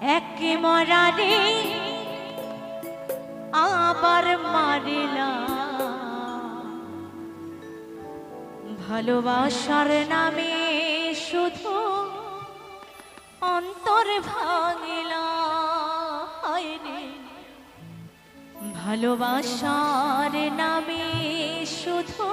একে মরারে আবার মারিলাম ভালোবাসার নামে শুধু অন্তর ভাঙিলা ভালোবাসার নামে শুধু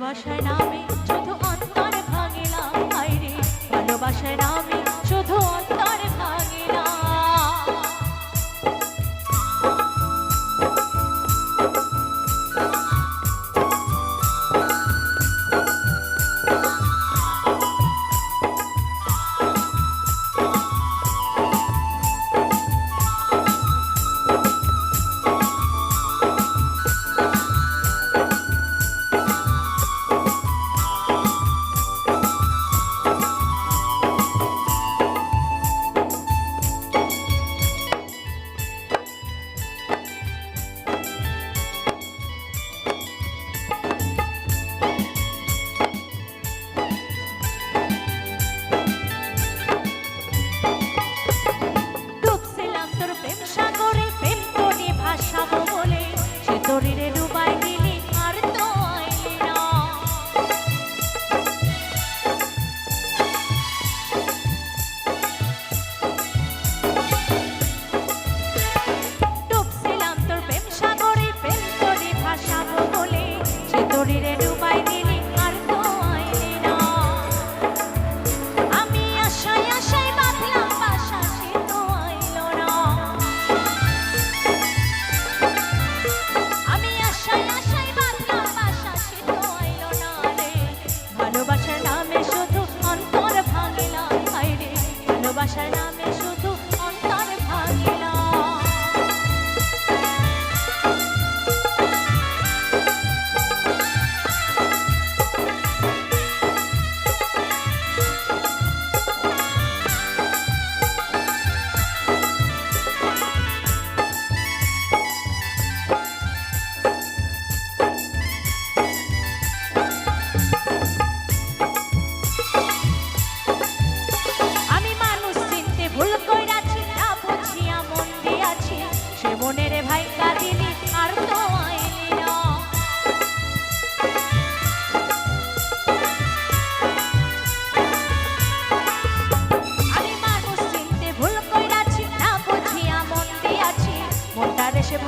ভালোবাসার নামে